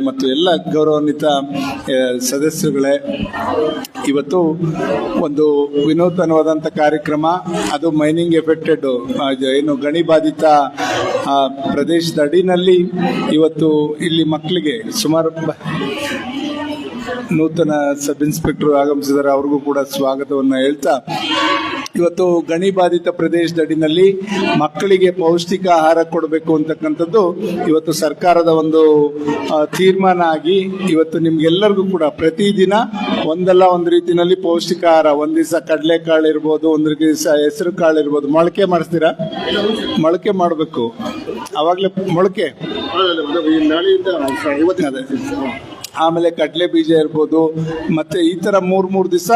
ಮತ್ತು ಎಲ್ಲ ಗೌರವಾನ್ವಿತ ಸದಸ್ಯರುಗಳೇ, ಇವತ್ತು ಒಂದು ವಿನೂತನವಾದಂಥ ಕಾರ್ಯಕ್ರಮ, ಅದು ಮೈನಿಂಗ್ ಎಫೆಕ್ಟೆಡ್ ಏನು ಗಣಿ ಬಾಧಿತ ಪ್ರದೇಶದ ಅಡಿನಲ್ಲಿ ಇವತ್ತು ಇಲ್ಲಿ ಮಕ್ಕಳಿಗೆ ಸುಮಾರು ನೂತನ ಸಬ್ ಇನ್ಸ್ಪೆಕ್ಟರ್ ಆಗಮಿಸಿದರೆ ಅವ್ರಿಗೂ ಕೂಡ ಸ್ವಾಗತವನ್ನು ಹೇಳ್ತಾ ಇವತ್ತು ಗಣಿ ಬಾಧಿತ ಪ್ರದೇಶದಡಿನಲ್ಲಿ ಮಕ್ಕಳಿಗೆ ಪೌಷ್ಟಿಕ ಆಹಾರ ಕೊಡಬೇಕು ಅಂತಕ್ಕಂಥದ್ದು ಇವತ್ತು ಸರ್ಕಾರದ ಒಂದು ತೀರ್ಮಾನ ಆಗಿ ಇವತ್ತು ನಿಮ್ಗೆಲ್ಲರಿಗೂ ಕೂಡ ಪ್ರತಿದಿನ ಒಂದಲ್ಲ ಒಂದು ರೀತಿಯಲ್ಲಿ ಪೌಷ್ಟಿಕ ಆಹಾರ. ಒಂದ್ ದಿವಸ ಕಡಲೆಕಾಳು ಇರ್ಬೋದು, ಒಂದ್ ದಿವಸ ಹೆಸರು ಕಾಳು ಇರ್ಬೋದು. ಮೊಳಕೆ ಮಾಡಿಸ್ತೀರಾ? ಮೊಳಕೆ ಮಾಡಬೇಕು. ಅವಾಗಲೇ ಮೊಳಕೆ. ಆಮೇಲೆ ಕಡಲೆ ಬೀಜ ಇರ್ಬೋದು, ಮತ್ತೆ ಈ ತರ ಮೂರು ಮೂರು ದಿವಸ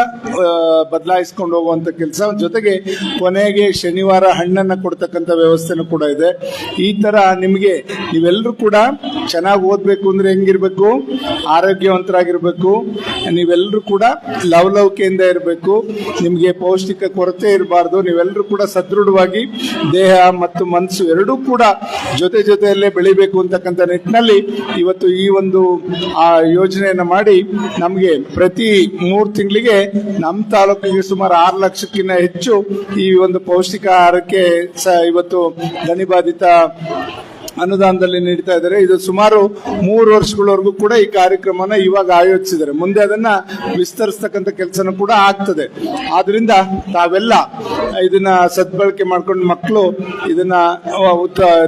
ಬದಲಾಯಿಸ್ಕೊಂಡು ಹೋಗುವಂಥ ಕೆಲಸ. ಜೊತೆಗೆ ಕೊನೆಗೆ ಶನಿವಾರ ಹಣ್ಣನ್ನು ಕೊಡ್ತಕ್ಕಂಥ ವ್ಯವಸ್ಥೆನೂ ಕೂಡ ಇದೆ. ಈ ತರ ನಿಮಗೆ ನೀವೆಲ್ಲರೂ ಕೂಡ ಚೆನ್ನಾಗಿ ಓದ್ಬೇಕು ಅಂದ್ರೆ ಹೆಂಗಿರ್ಬೇಕು? ಆರೋಗ್ಯವಂತರಾಗಿರ್ಬೇಕು. ನೀವೆಲ್ಲರೂ ಕೂಡ ಲವಲವಿಕೆಯಿಂದ ಇರಬೇಕು. ನಿಮಗೆ ಪೌಷ್ಟಿಕ ಕೊರತೆ ಇರಬಾರ್ದು. ನೀವೆಲ್ಲರೂ ಕೂಡ ಸದೃಢವಾಗಿ ದೇಹ ಮತ್ತು ಮನಸ್ಸು ಎರಡೂ ಕೂಡ ಜೊತೆ ಜೊತೆಯಲ್ಲೇ ಬೆಳಿಬೇಕು ಅಂತಕ್ಕಂಥ ನಿಟ್ಟಿನಲ್ಲಿ ಇವತ್ತು ಈ ಒಂದು, ಆ, ಯೋಜನೆಯನ್ನು ಮಾಡಿ ನಮಗೆ ಪ್ರತಿ ಮೂರು ತಿಂಗಳಿಗೆ ನಮ್ಮ ತಾಲೂಕಿಗೆ ಸುಮಾರು ಆರು ಲಕ್ಷಕ್ಕಿಂತ ಹೆಚ್ಚು ಈ ಒಂದು ಪೌಷ್ಟಿಕ ಆಹಾರಕ್ಕೆ ಇವತ್ತು ಗಣಿಬಾಧಿತ ಅನುದಾನದಲ್ಲಿ ನೀಡ್ತಾ ಇದ್ದಾರೆ. ಇದು ಸುಮಾರು ಮೂರು ವರ್ಷಗಳವರೆಗೂ ಕೂಡ ಈ ಕಾರ್ಯಕ್ರಮನ ಇವಾಗ ಆಯೋಜಿಸಿದ್ದಾರೆ. ಮುಂದೆ ಅದನ್ನ ವಿಸ್ತರಿಸ್ತಕ್ಕಂಥ ಕೆಲಸನೂ ಕೂಡ ಆಗ್ತದೆ. ಆದ್ರಿಂದ ತಾವೆಲ್ಲ ಇದನ್ನ ಸದ್ಬಳಕೆ ಮಾಡ್ಕೊಂಡು ಮಕ್ಕಳು ಇದನ್ನ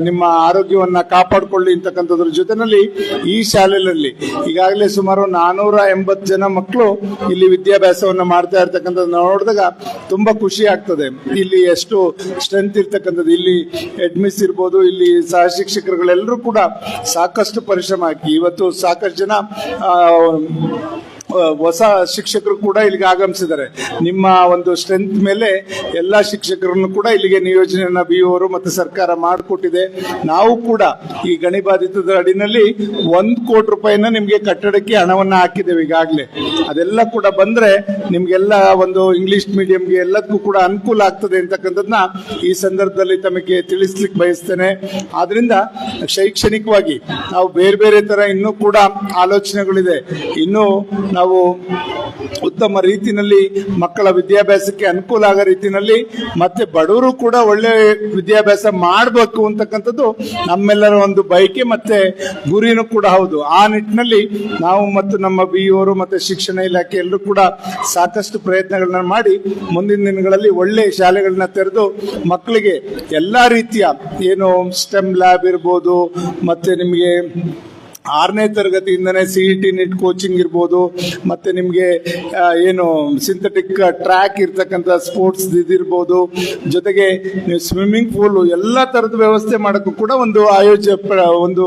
ನಿಮ್ಮ ಆರೋಗ್ಯವನ್ನ ಕಾಪಾಡಿಕೊಳ್ಳಿ ಅಂತಕ್ಕಂಥದ್ರ ಜೊತೆನಲ್ಲಿ ಈ ಶಾಲೆಯಲ್ಲಿ ಈಗಾಗಲೇ ಸುಮಾರು ನಾನೂರ ಎಂಬತ್ತು ಜನ ಮಕ್ಕಳು ಇಲ್ಲಿ ವಿದ್ಯಾಭ್ಯಾಸವನ್ನ ಮಾಡ್ತಾ ಇರ್ತಕ್ಕಂಥದ್ದು ನೋಡಿದಾಗ ತುಂಬಾ ಖುಷಿ ಆಗ್ತದೆ. ಇಲ್ಲಿ ಎಷ್ಟು ಸ್ಟ್ರೆಂತ್ ಇರ್ತಕ್ಕಂಥದ್ದು. ಇಲ್ಲಿ ಅಡ್ಮಿಸ್ ಇರ್ಬೋದು, ಇಲ್ಲಿ ಸಹ ಶಿಕ್ಷಕರುಗಳೆಲ್ಲರೂ ಕೂಡ ಸಾಕಷ್ಟು ಪರಿಶ್ರಮ ಹಾಕಿ. ಇವತ್ತು ಸಾಕಷ್ಟು ಜನ ಹೊಸ ಶಿಕ್ಷಕರು ಕೂಡ ಇಲ್ಲಿಗೆ ಆಗಮಿಸಿದ್ದಾರೆ. ನಿಮ್ಮ ಒಂದು ಸ್ಟ್ರೆಂತ್ ಮೇಲೆ ಎಲ್ಲ ಶಿಕ್ಷಕರನ್ನು ಕೂಡ ಇಲ್ಲಿಗೆ ನಿಯೋಜನೆಯನ್ನು ಬಿ ಅವರು ಮತ್ತು ಸರ್ಕಾರ ಮಾಡಿಕೊಟ್ಟಿದೆ. ನಾವು ಕೂಡ ಈ ಗಣಿ ಬಾಧಿತದ ಅಡಿನಲ್ಲಿ ಒಂದು ಕೋಟಿ ರೂಪಾಯಿನ ನಿಮಗೆ ಕಟ್ಟಡಕ್ಕೆ ಹಣವನ್ನು ಹಾಕಿದ್ದೇವೆ ಈಗಾಗಲೇ. ಅದೆಲ್ಲ ಕೂಡ ಬಂದ್ರೆ ನಿಮ್ಗೆಲ್ಲ ಒಂದು ಇಂಗ್ಲಿಷ್ ಮೀಡಿಯಂಗೆ ಎಲ್ಲದಕ್ಕೂ ಕೂಡ ಅನುಕೂಲ ಆಗ್ತದೆ ಅಂತಕ್ಕಂಥದ್ದನ್ನ ಈ ಸಂದರ್ಭದಲ್ಲಿ ತಮಗೆ ತಿಳಿಸ್ಲಿಕ್ಕೆ ಬಯಸ್ತೇನೆ. ಆದ್ರಿಂದ ಶೈಕ್ಷಣಿಕವಾಗಿ ನಾವು ಬೇರೆ ಬೇರೆ ತರ ಇನ್ನೂ ಕೂಡ ಆಲೋಚನೆಗಳಿದೆ. ಇನ್ನೂ ನಾವು ಉತ್ತಮ ರೀತಿಯಲ್ಲಿ ಮಕ್ಕಳ ವಿದ್ಯಾಭ್ಯಾಸಕ್ಕೆ ಅನುಕೂಲ ಆಗೋ ರೀತಿಯಲ್ಲಿ ಮತ್ತೆ ಬಡವರು ಕೂಡ ಒಳ್ಳೆ ವಿದ್ಯಾಭ್ಯಾಸ ಮಾಡಬೇಕು ಅಂತಕ್ಕಂಥದ್ದು ನಮ್ಮೆಲ್ಲರ ಒಂದು ಬಯಕೆ ಮತ್ತೆ ಗುರಿನೂ ಕೂಡ ಹೌದು. ಆ ನಿಟ್ಟಿನಲ್ಲಿ ನಾವು ಮತ್ತು ನಮ್ಮ ಬಿ ಇವರು ಮತ್ತೆ ಶಿಕ್ಷಣ ಇಲಾಖೆ ಎಲ್ಲರೂ ಕೂಡ ಸಾಕಷ್ಟು ಪ್ರಯತ್ನಗಳನ್ನ ಮಾಡಿ ಮುಂದಿನ ದಿನಗಳಲ್ಲಿ ಒಳ್ಳೆ ಶಾಲೆಗಳನ್ನ ತೆರೆದು ಮಕ್ಕಳಿಗೆ ಎಲ್ಲಾ ರೀತಿಯ ಏನು ಸ್ಟೆಮ್ ಲ್ಯಾಬ್ ಇರ್ಬೋದು, ಮತ್ತೆ ನಿಮಗೆ ಆರನೇ ತರಗತಿಯಿಂದನೇ C E T NEET coaching ಇರ್ಬೋದು, ಮತ್ತೆ ನಿಮಗೆ ಏನು ಸಿಂಥೆಟಿಕ್ ಟ್ರ್ಯಾಕ್ ಇರ್ತಕ್ಕಂಥ ಸ್ಪೋರ್ಟ್ಸ್ ಇದಿರ್ಬೋದು ಜೊತೆಗೆ ನೀವು ಸ್ವಿಮ್ಮಿಂಗ್ ಪೂಲು ಎಲ್ಲ ಥರದ ವ್ಯವಸ್ಥೆ ಮಾಡೋಕ್ಕೂ ಕೂಡ ಒಂದು ಆಯೋಜ ಒಂದು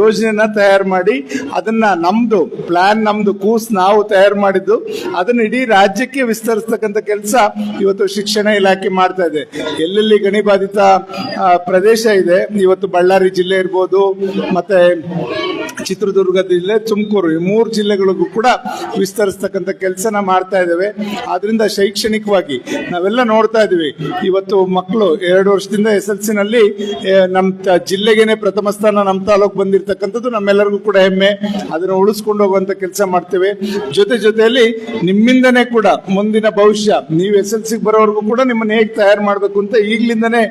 ಯೋಜನೆನ ತಯಾರು ಮಾಡಿ, ಅದನ್ನ ನಮ್ದು ಪ್ಲಾನ್ ನಮ್ದು ಕೂಸ್ ನಾವು ತಯಾರು ಮಾಡಿದ್ದು, ಅದನ್ನ ಇಡೀ ರಾಜ್ಯಕ್ಕೆ ವಿಸ್ತರಿಸ್ತಕ್ಕಂಥ ಕೆಲಸ ಇವತ್ತು ಶಿಕ್ಷಣ ಇಲಾಖೆ ಮಾಡ್ತಾ ಇದೆ. ಎಲ್ಲೆಲ್ಲಿ ಗಣಿಬಾಧಿತ ಪ್ರದೇಶ ಇದೆ, ಇವತ್ತು ಬಳ್ಳಾರಿ ಜಿಲ್ಲೆ ಇರ್ಬೋದು, ಮತ್ತೆ ಚಿತ್ರದುರ್ಗ ಜಿಲ್ಲೆ ತುಮಕೂರು ಈ ಮೂರು ಜಿಲ್ಲೆಗಳಿಗೂ ಕೂಡ ವಿಸ್ತರಿಸ್ತಕ್ಕಂಥ ಕೆಲಸನ ಮಾಡ್ತಾ ಇದ್ದೇವೆ. ಆದ್ರಿಂದ ಶೈಕ್ಷಣಿಕವಾಗಿ ನಾವೆಲ್ಲ ನೋಡ್ತಾ ಇದೀವಿ ಇವತ್ತು ಮಕ್ಕಳು ಎರಡು ವರ್ಷದಿಂದ ಎಸ್ ಎಲ್ ಸಿ ನಲ್ಲಿ ನಮ್ಮ ಜಿಲ್ಲೆಗೇನೆ ಪ್ರಥಮ ಸ್ಥಾನ ನಮ್ಮ ತಾಲೂಕು ಬಂದಿರತಕ್ಕಂಥದ್ದು ನಮ್ಮೆಲ್ಲರಿಗೂ ಕೂಡ ಹೆಮ್ಮೆ. ಅದನ್ನು ಉಳಿಸ್ಕೊಂಡು ಹೋಗುವಂತ ಕೆಲಸ ಮಾಡ್ತೇವೆ. ಜೊತೆ ಜೊತೆಯಲ್ಲಿ ನಿಮ್ಮಿಂದನೇ ಕೂಡ ಮುಂದಿನ ಭವಿಷ್ಯ, ನೀವು ಎಸ್ ಎಲ್ ಸಿ ಬರೋವರೆಗೂ ಕೂಡ ನಿಮ್ಮನ್ನ ಹೇಗೆ ತಯಾರು ಮಾಡಬೇಕು ಅಂತ ಈಗ್ಲಿಂದನೇ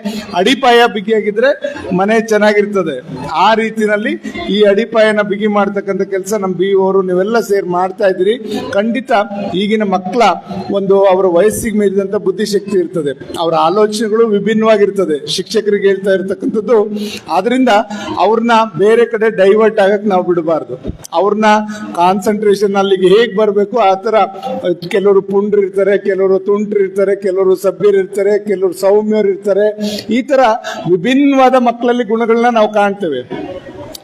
ಅಡಿಪಾಯ ಬಿಗಿಯಾಗಿದ್ರೆ ಮನೆ ಚೆನ್ನಾಗಿರ್ತದೆ. ಆ ರೀತಿನಲ್ಲಿ ಈ ಅಡಿಪಾಯನ ಬಿಗಿ ಮಾಡ್ತಕ್ಕಂಥ ಕೆಲಸ ನಮ್ಮ ಬಿ ಅವರು ನೀವೆಲ್ಲ ಸೇರಿ ಮಾಡ್ತಾ ಇದ್ದೀರಿ. ಖಂಡಿತ ಈಗಿನ ಮಕ್ಕಳ ಒಂದು ಅವರ ವಯಸ್ಸಿಗೆ ಮೀರಿದಂತ ಬುದ್ಧಿಶಕ್ತಿ ಇರ್ತದೆ. ಅವರ ಆಲೋಚನೆಗಳು ವಿಭಿನ್ನವಾಗಿರ್ತದೆ. ಶಿಕ್ಷಕರಿಗೆ ಹೇಳ್ತಾ ಇರ್ತಕ್ಕಂಥದ್ದು. ಆದ್ರಿಂದ ಅವ್ರನ್ನ ಬೇರೆ ಕಡೆ ಡೈವರ್ಟ್ ಆಗಕ್ ನಾವು ಬಿಡಬಾರ್ದು. ಅವ್ರನ್ನ ಕಾನ್ಸಂಟ್ರೇಷನ್ ಅಲ್ಲಿಗೆ ಹೇಗೆ ಬರಬೇಕು? ಆ ಥರ ಕೆಲವರು ಪುಂಡ್ರು ಇರ್ತಾರೆ, ಕೆಲವರು ತುಂಟ್ರ ಇರ್ತಾರೆ, ಕೆಲವರು ಸಭ್ಯರು ಇರ್ತಾರೆ, ಕೆಲವರು ಸೌಮ್ಯರು ಇರ್ತಾರೆ. ಈ ತರ ವಿಭಿನ್ನವಾದ ಮಕ್ಕಳಲ್ಲಿ ಗುಣಗಳನ್ನ ನಾವು ಕಾಣ್ತೇವೆ.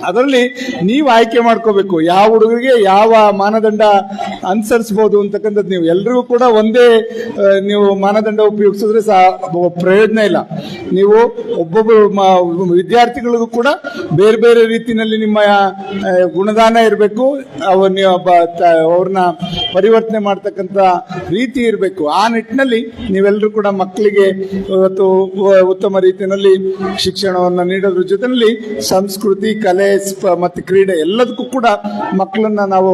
ಅದರಲ್ಲಿ ನೀವು ಆಯ್ಕೆ ಮಾಡ್ಕೋಬೇಕು. ಯಾವ ಹುಡುಗರಿಗೆ ಯಾವ ಮಾನದಂಡ ಅನುಸರಿಸಬಹುದು ಅಂತಕ್ಕಂಥದ್ದು ನೀವು. ಎಲ್ರಿಗೂ ಕೂಡ ಒಂದೇ ನೀವು ಮಾನದಂಡ ಉಪಯೋಗಿಸಿದ್ರೆ ಸಹ ಪ್ರಯೋಜನ ಇಲ್ಲ. ನೀವು ಒಬ್ಬೊಬ್ಬರು ವಿದ್ಯಾರ್ಥಿಗಳಿಗೂ ಕೂಡ ಬೇರೆ ಬೇರೆ ರೀತಿಯಲ್ಲಿ ನಿಮ್ಮ ಗುಣದಾನ ಇರಬೇಕು. ಅವ್ರನ್ನ ಪರಿವರ್ತನೆ ಮಾಡ್ತಕ್ಕಂಥ ರೀತಿ ಇರಬೇಕು. ಆ ನಿಟ್ಟಿನಲ್ಲಿ ನೀವೆಲ್ಲರೂ ಕೂಡ ಮಕ್ಕಳಿಗೆ ಇವತ್ತು ಉತ್ತಮ ರೀತಿಯಲ್ಲಿ ಶಿಕ್ಷಣವನ್ನು ನೀಡೋದ್ರ ಜೊತೆಯಲ್ಲಿ ಸಂಸ್ಕೃತಿ, ಕಲೆ ಮತ್ತೆ ಕ್ರೀಡೆ ಎಲ್ಲದಕ್ಕೂ ಕೂಡ ಮಕ್ಕಳನ್ನ ನಾವು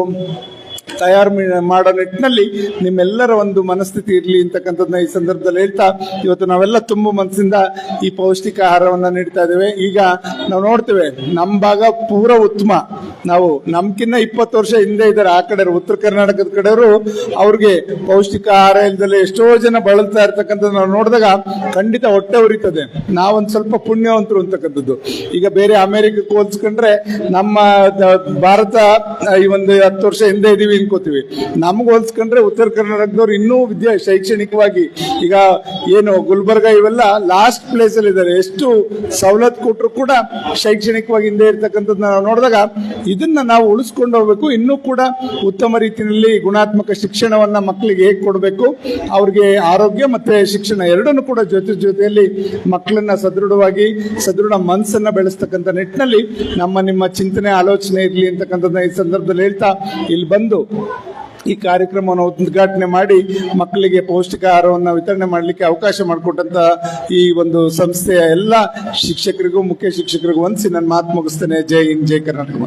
ತಯಾರು ಮಾಡೋ ನಿಟ್ಟಿನಲ್ಲಿ ನಿಮ್ಮೆಲ್ಲರ ಒಂದು ಮನಸ್ಥಿತಿ ಇರಲಿ ಅಂತಕ್ಕಂಥದ್ದನ್ನ ಈ ಸಂದರ್ಭದಲ್ಲಿ ಹೇಳ್ತಾ, ಇವತ್ತು ನಾವೆಲ್ಲ ತುಂಬ ಮನಸ್ಸಿಂದ ಈ ಪೌಷ್ಟಿಕ ಆಹಾರವನ್ನ ನೀಡ್ತಾ ಇದ್ದೇವೆ. ಈಗ ನಾವು ನೋಡ್ತೇವೆ ನಮ್ಮ ಭಾಗ ಪೂರ ಉತ್ತಮ. ನಾವು ನಮ್ಕಿನ್ನ ಇಪ್ಪತ್ತು ವರ್ಷ ಹಿಂದೆ ಇದ್ದಾರೆ, ಆ ಕಡೆ ಉತ್ತರ ಕರ್ನಾಟಕದ ಕಡೆಯವರು, ಅವ್ರಿಗೆ ಪೌಷ್ಟಿಕ ಆಹಾರ ಇಲ್ದಲೆ ಎಷ್ಟೋ ಜನ ಬಳಲ್ತಾ ಇರ್ತಕ್ಕಂಥದ್ದು ನಾವು ನೋಡಿದಾಗ ಖಂಡಿತ ಹೊಟ್ಟೆ ಉರಿತದೆ. ನಾವೊಂದು ಸ್ವಲ್ಪ ಪುಣ್ಯವಂತರು ಅಂತಕ್ಕಂಥದ್ದು. ಈಗ ಬೇರೆ ಅಮೆರಿಕಕ್ಕೆ ಹೋಲಿಸ್ಕೊಂಡ್ರೆ ನಮ್ಮ ಭಾರತ, ಈ ಒಂದು ಹತ್ತು ವರ್ಷ ಹಿಂದೆ ಇದೀವಿ ಅನ್ಕೋತೀವಿ ನಮ್ಗೆ ಹೋಲಿಸ್ಕೊಂಡ್ರೆ ಉತ್ತರ ಕರ್ನಾಟಕದವ್ರು ಇನ್ನೂ ವಿದ್ಯಾ ಶೈಕ್ಷಣಿಕವಾಗಿ ಈಗ ಏನು ಗುಲ್ಬರ್ಗ ಇವೆಲ್ಲ ಲಾಸ್ಟ್ ಪ್ಲೇಸ್ ಅಲ್ಲಿ ಇದ್ದಾರೆ. ಎಷ್ಟು ಸವಲತ್ತು ಕೊಟ್ಟರು ಕೂಡ ಶೈಕ್ಷಣಿಕವಾಗಿ ಹಿಂದೆ ಇರ್ತಕ್ಕಂಥದ್ದು ನಾವು ನೋಡಿದಾಗ ಇದನ್ನ ನಾವು ಉಳಿಸ್ಕೊಂಡು ಹೋಗ್ಬೇಕು. ಇನ್ನೂ ಕೂಡ ಉತ್ತಮ ರೀತಿಯಲ್ಲಿ ಗುಣಾತ್ಮಕ ಶಿಕ್ಷಣವನ್ನ ಮಕ್ಕಳಿಗೆ ಹೇಗೆ ಕೊಡಬೇಕು, ಅವ್ರಿಗೆ ಆರೋಗ್ಯ ಮತ್ತೆ ಶಿಕ್ಷಣ ಎರಡನ್ನೂ ಕೂಡ ಜೊತೆ ಜೊತೆಯಲ್ಲಿ ಮಕ್ಕಳನ್ನ ಸದೃಢವಾಗಿ, ಸದೃಢ ಮನಸ್ಸನ್ನ ಬೆಳೆಸ್ತಕ್ಕಂಥ ನಿಟ್ಟಿನಲ್ಲಿ ನಮ್ಮ ನಿಮ್ಮ ಚಿಂತನೆ, ಆಲೋಚನೆ ಇರಲಿ ಅಂತಕ್ಕಂಥದ್ದನ್ನ ಈ ಸಂದರ್ಭದಲ್ಲಿ ಹೇಳ್ತಾ ಇಲ್ಲಿ ಬಂದು ಈ ಕಾರ್ಯಕ್ರಮವನ್ನು ಉದ್ಘಾಟನೆ ಮಾಡಿ ಮಕ್ಕಳಿಗೆ ಪೌಷ್ಟಿಕ ಆಹಾರವನ್ನು ವಿತರಣೆ ಮಾಡಲಿಕ್ಕೆ ಅವಕಾಶ ಮಾಡಿಕೊಟ್ಟಂತ ಈ ಒಂದು ಸಂಸ್ಥೆಯ ಎಲ್ಲ ಶಿಕ್ಷಕರಿಗೂ, ಮುಖ್ಯ ಶಿಕ್ಷಕರಿಗೂ ವಂದಿಸಿ ನನ್ನ ಮಾತು ಮುಗಿಸ್ತೇನೆ. ಜೈ ಹಿಂದ್, ಜೈ ಕರ್ನಾಟಕ